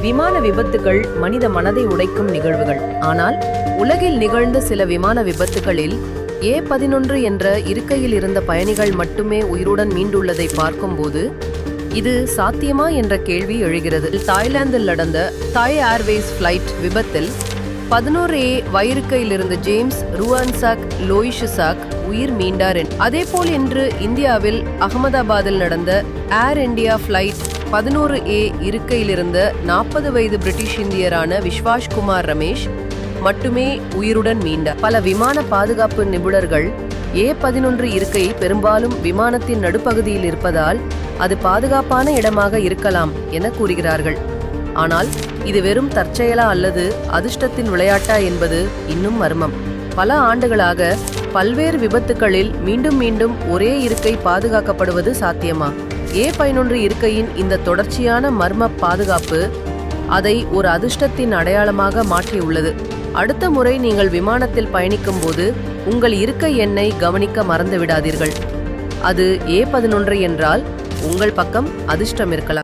விமான விபத்துகள் மனித மனதை உடைக்கும் நிகழ்வுகள். ஆனால் உலகில் நிகழ்ந்த சில விமான விபத்துகளில் ஏ பதினொன்று என்ற இருக்கையில் இருந்த பயணிகள் மட்டுமே உயிருடன் மீண்டுள்ளதை பார்க்கும்போது இது சாத்தியமா என்ற கேள்வி எழுகிறது. தாய்லாந்தில் நடந்த தாய் ஏர்வேஸ் ஃப்ளைட் விபத்தில் பதினோரு ஏ வயிறுக்கையில் இருந்த ஜேம்ஸ் ருவான்சாக் லோயிஷுசாக் உயிர் மீண்டார். அதே அதேபோல் இன்று இந்தியாவில் அகமதாபாத்தில் நடந்த ஏர் இந்தியா ஃப்ளைட் பதினோரு ஏ இருக்கையிலிருந்த நாற்பது வயது பிரிட்டிஷ் இந்தியரான விஸ்வாஷ் குமார் ரமேஷ் மட்டுமே உயிருடன் மீண்டார் பல விமான பாதுகாப்பு நிபுணர்கள் ஏ பதினொன்று இருக்கை பெரும்பாலும் விமானத்தின் நடுப்பகுதியில் இருப்பதால் அது பாதுகாப்பான இடமாக இருக்கலாம் என கூறுகிறார்கள். ஆனால் இது வெறும் தற்செயலா அல்லது அதிர்ஷ்டத்தின் விளையாட்டா என்பது இன்னும் மர்மம். பல ஆண்டுகளாக பல்வேறு விபத்துகளில் மீண்டும் மீண்டும் ஒரே இருக்கை பாதுகாக்கப்படுவது சாத்தியமா? ஏ பதினொன்று இருக்கையின் இந்த தொடர்ச்சியான மர்ம பாதுகாப்பு அதை ஒரு அதிர்ஷ்டத்தின் அடையாளமாக மாற்றியுள்ளது. அடுத்த முறை நீங்கள் விமானத்தில் பயணிக்கும் போது உங்கள் இருக்கை எண்ணை கவனிக்க மறந்து விடாதீர்கள் அது ஏ பதினொன்று என்றால் உங்கள் பக்கம் அதிர்ஷ்டம் இருக்கலாம்.